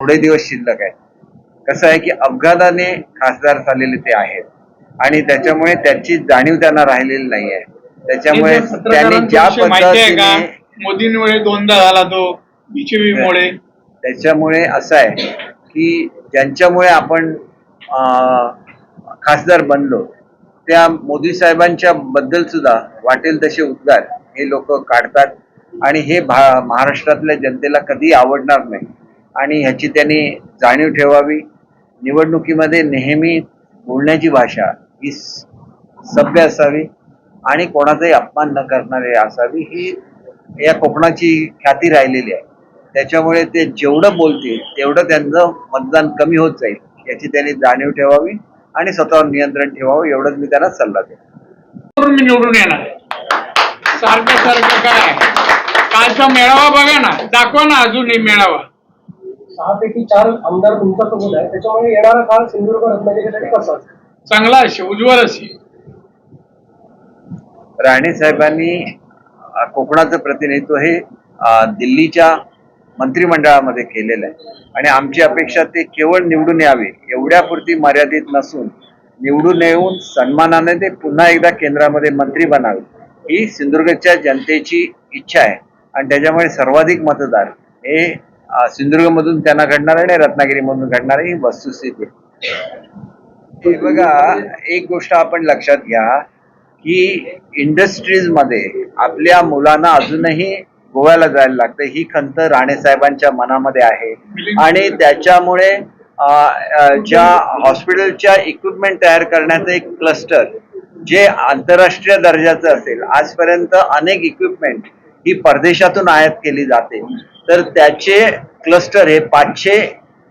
थोडे दिवस शिल्लक आहे. कसं आहे की अपघाताने खासदार झालेले ते आहेत. आणि त्याच्यामुळे त्याची जाणीव त्यांना राहिलेली नाही आहे. त्याच्यामुळे हे त्यांनी ज्या पद्धतीने मोदींमुळे दोनदा झाला तो बीजेपी मुळे त्याच्यामुळे असं आहे की ज्यांच्यामुळे आपण खासदार बनलो त्या मोदी साहेबांच्या बद्दल सुद्धा वाटेल तसे उद्गार हे लोक काढतात. आणि हे भा महाराष्ट्रातल्या जनतेला कधी आवडणार नाही. आणि ह्याची त्यांनी जाणीव ठेवावी. निवडणुकीमध्ये नेहमी बोलण्याची भाषा ही सभ्य असावी आणि कोणाचाही अपमान न करणारे असावी ही या कोकणाची ख्याती राहिलेली आहे. त्याच्यामुळे ते जेवढं बोलतील तेवढं त्यांचं मतदान कमी होत जाईल याची त्यांनी जाणीव ठेवावी आणि स्वतःवर नियंत्रण ठेवावं एवढंच मी त्यांना सल्ला देतो मी निवडून येणार? सारखं सारखं काय? कालचा मेळावा बघा ना दाखवा ना अजूनही मेळावा. सहापैकी चार आमदार तुमचा कबूल आहे त्याच्यामुळे येणारा काळ सिंधुदुर्ग रत्नागिरीसाठी कसा? चांगला असे उज्ज्वल असे राणे साहेबांनी कोकणाचं प्रतिनिधित्व हे दिल्लीच्या मंत्रिमंडळामध्ये केलेलं आहे. आणि आमची अपेक्षा ते केवळ निवडून यावे एवढ्यापुरती मर्यादित नसून निवडून येऊन सन्मानाने ते पुन्हा एकदा केंद्रामध्ये मंत्री बनावे ही सिंधुदुर्गच्या जनतेची इच्छा आहे. आणि त्याच्यामुळे सर्वाधिक मतदार हे सिंधुदुर्गमधून त्यांना घडणार आहे आणि रत्नागिरीमधून घडणार आहे ही वस्तुस्थिती आहे. बघा एक गोष्ट आपण लक्षात घ्या की इंडस्ट्रीजमध्ये आपल्या मुलांना अजूनही गोव्याला जायला लागतं ही खंत राणे साहेबांच्या मनामध्ये आहे आणि त्याच्यामुळे ज्या हॉस्पिटलच्या इक्विपमेंट तयार करण्याचं एक क्लस्टर जे आंतरराष्ट्रीय दर्जाचं असेल आजपर्यंत अनेक इक्विपमेंट ही परदेशातून आयात केली जाते. तर त्याचे क्लस्टर हे पाचशे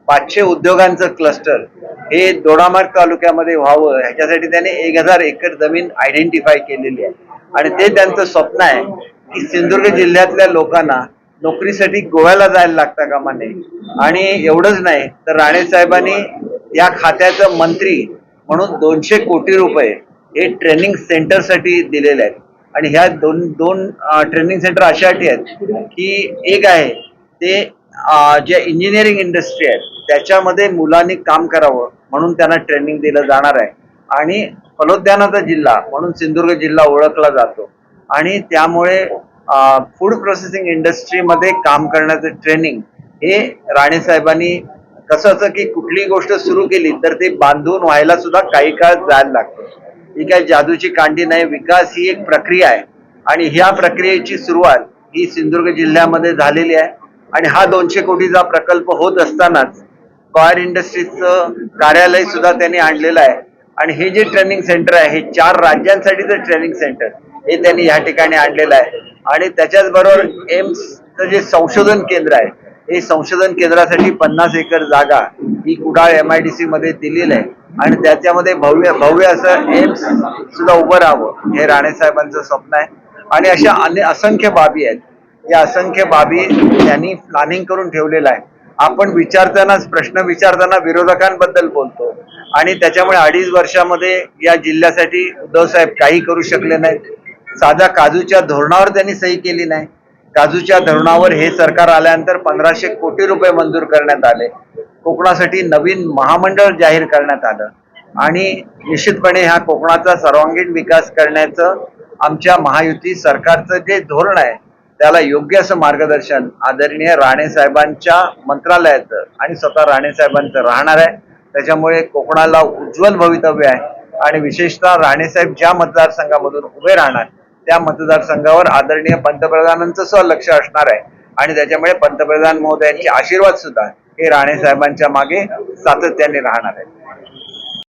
पाचशे उद्योगांचं क्लस्टर हे दोडामार्ग तालुक्यामध्ये व्हावं. ह्याच्यासाठी त्याने एक हजार एकर जमीन आयडेंटिफाय केलेली आहे. आणि ते त्यांचं स्वप्न आहे की सिंधुदुर्ग जिल्ह्यातल्या लोकांना नोकरीसाठी गोव्याला जायला लागता कामा नये आणि एवढंच नाही तर राणे साहेबांनी या खात्याचं मंत्री म्हणून दोनशे कोटी रुपये हे ट्रेनिंग सेंटरसाठी दिलेले आहेत. आणि ह्या दोन दोन ट्रेनिंग सेंटर अशासाठी आहेत की एक आहे ते जे इंजिनिअरिंग इंडस्ट्री आहे त्याच्यामध्ये मुलांनी काम करावं म्हणून त्यांना ट्रेनिंग दिलं जाणार आहे. आणि फलोद्यानाचा जिल्हा म्हणून सिंधुदुर्ग जिल्हा ओळखला जातो. आणि त्यामुळे फूड प्रोसेसिंग इंडस्ट्रीमध्ये काम करण्याचं ट्रेनिंग हे राणेसाहेबांनी कसं असं की कुठलीही गोष्ट सुरू केली तर ते बांधून व्हायला सुद्धा काही काळ जायला लागतं. ही काय जादूची कांडी नाही विकास ही एक प्रक्रिया आहे. आणि ह्या प्रक्रियेची सुरुवात ही सिंधुदुर्ग जिल्ह्यामध्ये झालेली आहे. आणि हा दोनशे कोटीचा प्रकल्प होत असतानाच कॉयर इंडस्ट्रीजचं कार्यालय सुद्धा त्यांनी आणलेलं आहे. आणि हे जे ट्रेनिंग सेंटर आहे हे चार राज्यांसाठीचं ट्रेनिंग सेंटर हे त्यांनी या ठिकाणी आणलेलं आहे. आणि त्याच्याच बरोबर एम्सचं जे संशोधन केंद्र आहे हे संशोधन केंद्रासाठी पन्नास एकर जागा ही Kudal M I D C मध्ये दिलेली आहे. आणि त्याच्यामध्ये भव्य भव्य असं एम्स सुद्धा उभं राहावं हे राणेसाहेबांचं स्वप्न आहे. आणि अशा अने असंख्य बाबी आहेत. या असंख्य बाबी त्यांनी प्लॅनिंग करून ठेवलेलं आहे आपण विचारतानाच प्रश्न विचारताना विरोधकांबद्दल बोलतो. आणि त्याच्यामुळे अडीच वर्षामध्ये या जिल्ह्यासाठी उद्धव साहेब काही करू शकले नाहीत. साध्या काजूच्या धोरणावर त्यांनी सही केली नाही. काजूच्या धोरणावर हे सरकार आल्यानंतर पंधराशे कोटी रुपये मंजूर करण्यात आले. कोकणासाठी नवीन महामंडळ जाहीर करण्यात आलं. आणि निश्चितपणे ह्या कोकणाचा सर्वांगीण विकास करण्याचं आमच्या महायुती सरकारचं जे धोरण आहे त्याला योग्य असं मार्गदर्शन आदरणीय राणे साहेबांच्या मंत्रालयाचं आणि स्वतः राणे साहेबांचं राहणार आहे. त्याच्यामुळे कोकणाला उज्ज्वल भवितव्य आहे. आणि विशेषतः राणे साहेब ज्या मतदारसंघामधून उभे राहणार त्या मतदारसंघावर आदरणीय पंतप्रधानांचं सुद्धा लक्ष असणार आहे. आणि त्याच्यामुळे पंतप्रधान महोदयांचे आशीर्वाद सुद्धा हे राणे साहेबांच्या मागे सातत्याने राहणार आहेत.